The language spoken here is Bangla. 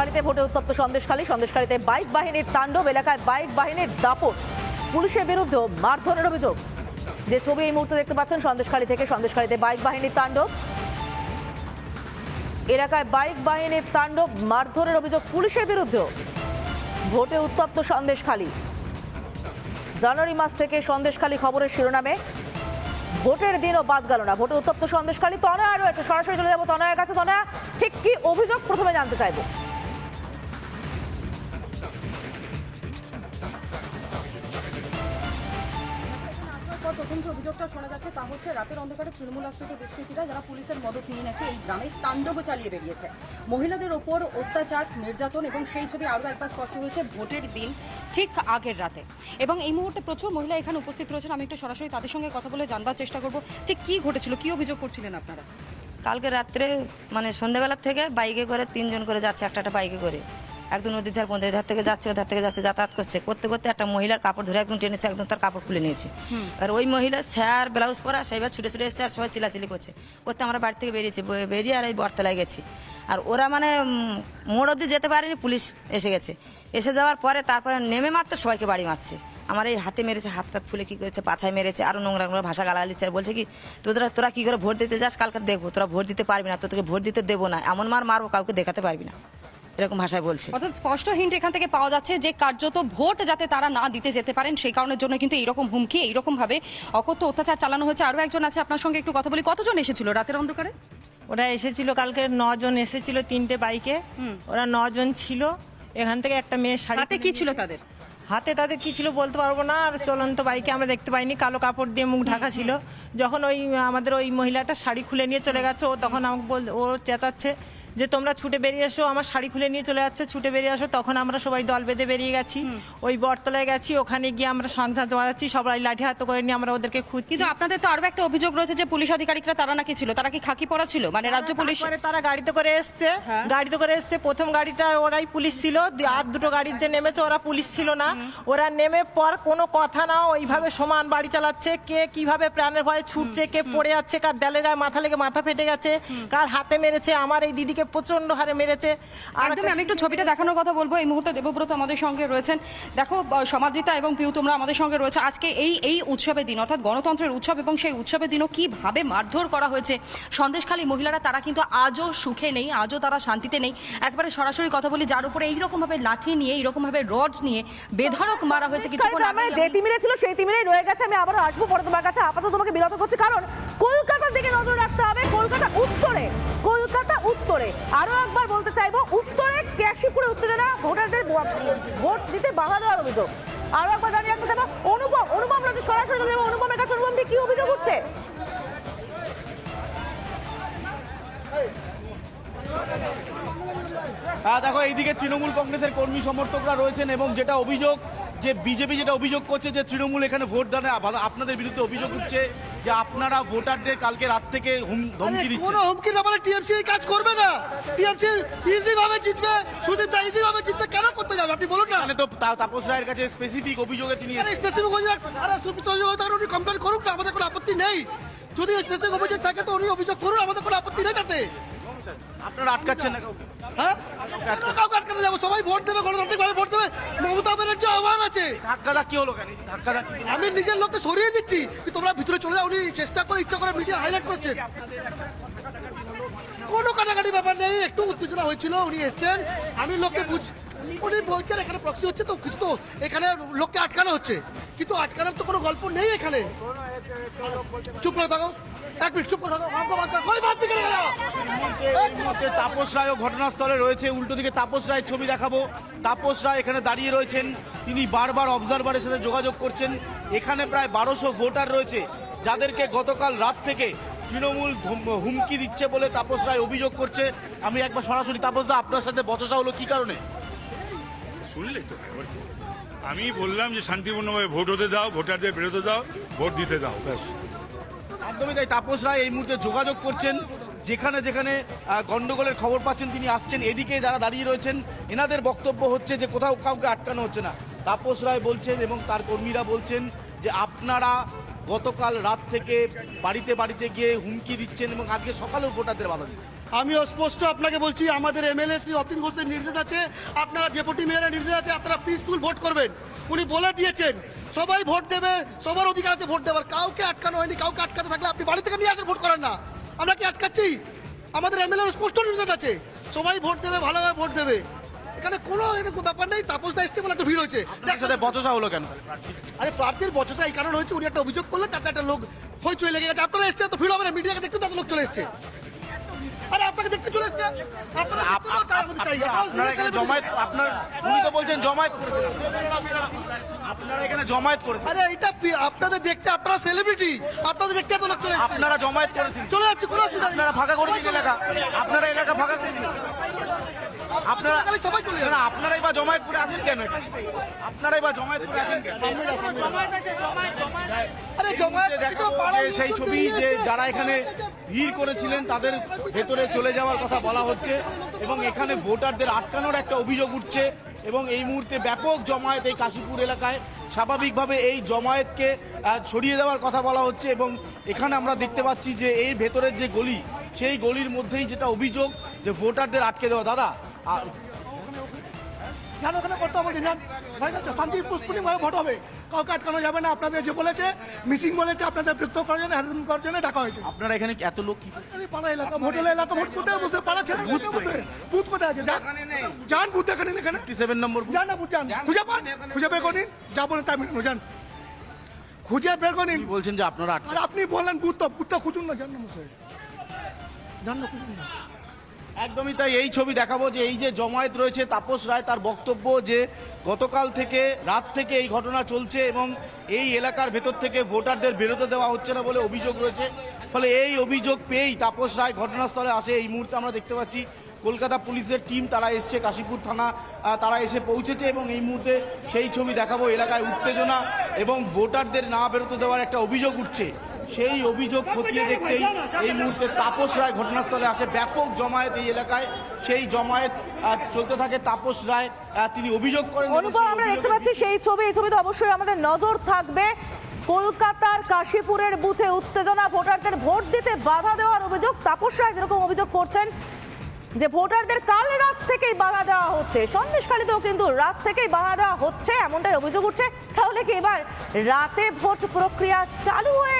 বাড়িতে ভোটে উত্তপ্ত সন্দেশখালী। সন্দেশখালীতে বাইক বাহিনীর তাণ্ডব, এলাকায় বাইক বাহিনীর দাপট, পুলিশের বিরুদ্ধে মারধরের অভিযোগ। যে ছবি এই মুহূর্তে দেখতে পাচ্ছেন, সন্দেশখালী থেকে সন্দেশখালীতে বাইক বাহিনীর তাণ্ডব। এলাকায় বাইক বাহিনীর তাণ্ডব, মারধরের অভিযোগ পুলিশের বিরুদ্ধেও। ভোটে উত্তপ্ত সন্দেশখালী। জানুয়ারি মাস থেকে সন্দেশখালী খবরের শিরোনামে ভোটের দিনও বাদ গেল না। ভোটে উত্তপ্ত সন্দেশখালী, তনয়া রয়েছে। সরাসরি চলে যাব তনয়ার কাছে। তনয়া, ঠিক কি অভিযোগ? প্রথমে জানতে চাইব। যে অভিযোগটা শোনা যাচ্ছে, তা হচ্ছে রাতের অন্ধকারে তৃণমূল আশ্রিত দুষ্কৃতীরা যারা পুলিশের মদত নিয়ে নাকি এই গ্রামে তাণ্ডব চালিয়ে বেরিয়েছে। মহিলাদের ওপর অত্যাচার, নির্যাতন এবং সেই ছবি আরও একবার স্পষ্ট হয়েছে ভোটের দিন ঠিক আগের রাতে। এবং এই মুহূর্তে প্রচুর মহিলা এখানে উপস্থিত রয়েছেন, আমি একটু সরাসরি তাদের সঙ্গে কথা বলে জানবার চেষ্টা করব ঠিক কি ঘটেছিল, কি অভিযোগ করছিলেন আপনারা? কালকে রাত্রে মানে সন্ধ্যেবেলার থেকে বাইকে করে তিনজন করে যাচ্ছে, একটা একটা বাইকে করে। একদম নদীর ধার পর্যন্ত এধার থেকে যাচ্ছে ওধার থেকে যাচ্ছে যাতায়াত করছে। করতে করতে একটা মহিলার কাপড় ধরে একদম টেনেছে একদম তার কাপড় খুলে নিয়েছে। আর ওই মহিলা স্যার ব্লাউজ পরা সেইবার ছুটে ছুটে এসছে আর সবাই চিলাচিলি করছে। করতে আমরা বাড়ি থেকে বেরিয়েছি বেরিয়ে আর এই বর্তলায় গেছি। আর ওরা মানে মোড় অব্দি যেতে পারেনি পুলিশ এসে গেছে। এসে যাওয়ার পরে তারপরে নেমে মাত্র সবাইকে বাড়ি মারছে। আমার এই হাতে মেরেছে হাত টাত ফুলে কী করেছে পাছায় মেরেছে আরও নোংরা নোংরা ভাষা গালাগালি দিচ্ছে। আর বলছে কি তোরা তোরা কী করে ভোট দিতে যাস কালকে দেখব। তোরা ভোট দিতে পারবি না তোদেরকে ভোট দিতে দেবো না। এমন মার মারবো কাউকে দেখাতে পারবি না। এরকম ভাষায় বলছে। অর্থাৎ স্পষ্ট হিন্ট এখান থেকে পাওয়া যাচ্ছে যে কার্যত ভোট যাতে তারা না দিতে যেতে পারেন সেই কারণের জন্য কিন্তু এইরকম হুমকি এইরকম ভাবে অকথ্য অত্যাচার চালানো হয়েছে। আরও একজন আছে আপনার সঙ্গে একটু কথা বলি। কতজন এসেছিল রাতের অন্ধকারে? ওরা এসেছিল কালকে নজন এসেছিল তিনটে বাইকে। ওরা নজন ছিল এখান থেকে একটা মেয়ে শাড়ি হাতে কি ছিল তাদের? হাতে তাদের কি ছিল বলতে পারব না আর চলন্ত বাইকে আমরা দেখতে পাইনি কালো কাপড় দিয়ে মুখ ঢাকা ছিল। যখন ওই আমাদের ওই মহিলাটা শাড়ি খুলে নিয়ে চলে গেছে ও তখন আমাকে বল ও চেঁচাচ্ছে যে তোমরা ছুটে বেরিয়ে এসো আমার শাড়ি খুলে নিয়ে চলে যাচ্ছে ছুটে বেরিয়ে আসো তখন আমরা সবাই দল বেঁধে বেরিয়ে গেছি। ওই বটতলায় গেছি ওখানে গিয়ে আমরা সংসার বাজাচ্ছি সবাই লাঠি হাতে করে নিয়ে আমরা ওদেরকে খুঁজছি। কিন্তু আপনাদের তো আরও একটা অভিযোগ রয়েছে যে পুলিশ আধিকারিকরা তারা নাকি ছিল তারা কি খাকি পরা ছিল? মানে রাজ্য পুলিশ তারা গাড়িতে করে এসছে হ্যাঁ। গাড়িতে করে এসছে প্রথম গাড়িটা ওরাই পুলিশ ছিল আর দুটো গাড়ির যে নেমেছে ওরা পুলিশ ছিল না। ওরা নেমে পর কোনো কথা না ওইভাবে সমান বাড়ি চালাচ্ছে কে কীভাবে প্রাণের ভয়ে ছুটছে কে পড়ে যাচ্ছে কার দেলের গায়ে মাথা লেগে মাথা ফেটে গেছে কার হাতে মেরেছে আমার এই দিদিকে প্রচণ্ড হারে মেরেছে। একদম আমি একটু ছবিটা দেখানোর কথা বলব। এই মুহূর্তে দেবব্রত আমাদের সঙ্গে রয়েছেন। দেখো সমাদৃতা এবং পিউ তোমরা আমাদের সঙ্গে রয়েছে। আজকে এই এই উৎসবের দিন অর্থাৎ গণতন্ত্রের উৎসব এবং সেই উৎসবের দিনও কীভাবে মারধর করা হয়েছে সন্দেশখালী মহিলারা তারা কিন্তু আজও সুখে নেই আজও তারা শান্তিতে নেই। একবারে সরাসরি কথা বলি যার উপরে এইরকম ভাবে লাঠি নিয়ে এইরকম ভাবে রড নিয়ে বেধড়ক মারা হয়েছে কিছুক্ষণ আগে যে তিমিরে ছিল সেই তিমিরেই রয়ে গেছে। আমি আবারও আসব পরে তোমার কাছে। আপাতত তোমাকে বিরত করছি কারণ কলকাতার দিকে নজর রাখতে হবে। কলকাতা উত্তরে। কলকাতা, উত্তরে। আরও একবার বলতে চাইব, উত্তরে ক্যাশিপুরে উত্তেজনা, ভোটারদের ভোট দিতে বাধা দেওয়ার অভিযোগ। আরও একবার জানিয়ে রাখতে চাইব, অনুপম অনুপম রাজু সরাসরি অনুপমের কাছে অনুপম কি অভিযোগ উঠছে? দেখো, এইদিকে তৃণমূল কংগ্রেসের কর্মী সমর্থকরা রয়েছেন এবং যেটা অভিযোগ, যে বিজেপি যেটা অভিযোগ করছে যে তৃণমূল এখানে ভোট দানে আপনাদের বিরুদ্ধে অভিযোগ উঠছে। যে আপনারা ভোটারদের কালকে রাত থেকে হুম ধমকি আরে দিচ্ছেন। কোনো হুমকির ব্যাপারে টিএমসি এই কাজ করবে না। টিএমসি ইজি ভাবে জিতবে সুদীপ দা ইজি ভাবে জিতবে কেন করতে যাবে? আপনি বলুন না। মানে তো তাপস রায়ের কাছে স্পেসিফিক অভিযোগে তিনি আরে স্পেসিফিক অভিযোগ আরে সুদীপ থাকে উনি কমপ্লেন করুক না আমাদের কোনো আপত্তি নেই। যদি স্পেসিফিক অভিযোগ থাকে তো উনি অভিযোগ করুন আমাদের কোনো আপত্তি নেই তাতে। আপনারা আটকাচ্ছেন না কাউকে। হ্যাঁ? কাউকে আটকাতে যাব? সবাই ভোট দেবে গণতান্ত্রিক ভাবে ভোট দেবে। মমতা ব্যানার্জি আহ্বান আছে। ধাক্কাটা কি হলো কেন? ধাক্কা আমি নিজের লোককে সরিয়ে দিচ্ছি কি তোমরা ভিতরে চলে যাও উনি চেষ্টা করে ইচ্ছা করে মিডিয়া হাইলাইট করছেন কোনো কাটাকাটি ব্যাপার নেই একটু উত্তেজনা হয়েছিল উনি এসছেন। আমি লোককে বুঝ উনি বলছেন, এখানে প্রক্সি হচ্ছে তো, কিছু তো এখানে লোককে আটকানো হচ্ছে। কিন্তু আটকানোর তো কোনো গল্প নেই এখানে। চুপ করে থাকো। এক মিনিট, চুপ করে তাপস রায়ও ঘটনাস্থলে রয়েছে। উল্টো দিকে তাপস রায়ের ছবি দেখাবো। তাপস রায় এখানে দাঁড়িয়ে রয়েছেন। তিনি বারবার অবজারভারের সাথে যোগাযোগ করছেন। এখানে প্রায় বারোশো ভোটার রয়েছে, যাদেরকে গতকাল রাত থেকে তৃণমূল হুমকি দিচ্ছে বলে তাপস রায় অভিযোগ করছে। আমি একবার সরাসরি, তাপস দা, আপনার সাথে বচসা হলো কি কারণে? শুনলে তো আমি বললাম যে শান্তিপূর্ণভাবে ভোট হতে দাও, ভোটারদের বেরোতে দাও, ভোট দিতে দাও, ব্যাস। একদমই তাই, তাপস রায় এই মুহূর্তে যোগাযোগ করছেন, যেখানে যেখানে গন্ডগোলের খবর পাচ্ছেন তিনি আসছেন, এদিকে যারা দাঁড়িয়ে রয়েছেন, এনাদের বক্তব্য হচ্ছে যে কোথাও কাউকে আটকানো হচ্ছে না। তাপস রায় বলছেন এবং তার কর্মীরা বলছেন যে আপনারা গতকাল রাত থেকে বাড়িতে বাড়িতে গিয়ে হুমকি দিচ্ছেন এবং আজকে সকালেও ভোটারদের বাধা দিচ্ছেন। আমি স্পষ্ট আপনাকে বলছি আমাদের এমএলএ শ্রী অতীন ঘোষের নির্দেশ আছে। আপনারা ডেপুটি মেয়রের নির্দেশ আছে আপনারা পিসফুল ভোট করবেন। উনি বলে দিয়েছেন সবাই ভোট দেবে সবার অধিকার আছে ভোট দেওয়ার। কাউকে আটকানো হয়নি কাউকে আটকাতে থাকলে আপনি বাড়ি থেকে নিয়ে আসেন ভোট করেন না। আমরা কি আটকাচ্ছি? আমাদের এমএলএ স্পষ্ট নির্দেশ আছে। সবাই ভোট দেবে ভালোভাবে ভোট দেবে। এখানে কোনো এরকম ব্যাপার নেই তাপসদা এসছে বলে একটা ভিড় হয়েছে। সাথে বচসা হলো কেন? আরে প্রার্থীর বচসা এই কারণে হয়েছে উনি একটা অভিযোগ করলে তাতে একটা লোক হইচই লেগে গেছে। আপনারা এসছে তো ভিড় হবে না মিডিয়াকে দেখতে তাতে লোক চলে এসছে। আরে আপনাকে দেখতে চলে এসছে। আপনারা জমায়েত আপনার উনি তো বলছেন জমায়েত আপনারা এখানে জমায়েত করেছেন আরে এটা আপনাদের দেখতে আপনারা সেলিব্রিটি আপনাদের দেখতে এত লোক চলে আপনারা জমায়েত করেছেন চলে যাচ্ছে কোনো অসুবিধা আপনারা ফাঁকা করে দিন এলাকা। আপনারা এলাকা ফাঁকা করে দিন আপনারা খালি সবাই চলে না, আপনারাই বা জমায়েত করে আছেন কেন? আপনারাই বা জমায়েত করে আছেন কেন? আরে জমা দেখাবো যে সেই ছবি যে যারা এখানে ভিড় করেছিলেন তাদের ভেতরে চলে যাওয়ার কথা বলা হচ্ছে এবং এখানে ভোটারদের আটকানোর একটা অভিযোগ উঠছে এবং এই মুহূর্তে ব্যাপক জমায়েত এই কাশীপুর এলাকায়। স্বাভাবিকভাবে এই জমায়েতকে সরিয়ে দেওয়ার কথা বলা হচ্ছে এবং এখানে আমরা দেখতে পাচ্ছি যে এই ভেতরের যে গলি সেই গলির মধ্যেই যেটা অভিযোগ যে ভোটারদের আটকে দেওয়া। দাদা জান ওখানে করতে হবে জান হয়ে যাচ্ছে শান্তি পুষ্পনীভাবে ভোট হবে কাউকে আটকানো যাবে না আপনাদের যে বলেছে মিসিং বলেছে আপনাদের বিরক্ত করার জন্য হ্যারাসমেন্ট করার জন্য ডাকা হয়েছে আপনারা এখানে এত লোক কি পাড়া এলাকা ভোটের এলাকা ভোট কোথায় বসে পাড়া ছেড়ে বুথ কোথায় বুথ কোথায় আছে যান যান বুথ দেখে নিন এখানে সেভেন নম্বর যান না বুথ যান খুঁজে পান খুঁজে বের করে নিন যা বলেন তাই মেনে যান খুঁজে বের করে নিন বলছেন যে আপনারা আপনি বললেন বুথ তো বুথটা খুঁজুন না যান না মশাই যান না খুঁজুন না একদমই তাই। এই ছবি দেখাবো যে এই যে জমায়েত রয়েছে তাপস রায় তার বক্তব্য যে গতকাল থেকে, রাত থেকে এই ঘটনা চলছে এবং এই এলাকার ভেতর থেকে ভোটারদের বেরোতে দেওয়া হচ্ছে না বলে অভিযোগ রয়েছে। ফলে এই অভিযোগ পেয়েই তাপস রায় ঘটনাস্থলে আসে। এই মুহূর্তে আমরা দেখতে পাচ্ছি কলকাতা পুলিশের টিম, তারা এসছে কাশীপুর থানা তারা এসে পৌঁছেছে এবং এই মুহূর্তে সেই ছবি দেখাবো। এলাকায় উত্তেজনা এবং ভোটারদের না বেরোতে দেওয়ার একটা অভিযোগ উঠছে। সেই অভিযোগ খতিয়ে দেখতেই এই মুহূর্তে তাপস রায় ঘটনাস্থলে আসে। ব্যাপক জমায়েত এই এলাকায়। সেই জমায়েত চলতে থাকে তাপস রায়। তিনি অভিযোগ করেন অনুপম আমরা দেখতে পাচ্ছি সেই ছবি। এই ছবিতে অবশ্যই আমাদের নজর থাকবে কলকাতার কাশীপুরের বুথে উত্তেজনা। ভোটারদের ভোট দিতে বাধা দেওয়ার অভিযোগ। তাপস রায় যেরকম অভিযোগ করছেন যে ভোটারদের কাল রাত থেকেই বাধা দেওয়া হচ্ছে। সন্দেশখালীতেও কিন্তু রাত থেকেই বাধা দেওয়া হচ্ছে এমনটাই অভিযোগ উঠছে। তাহলে কি এবার রাতে ভোট প্রক্রিয়া চালু হয়ে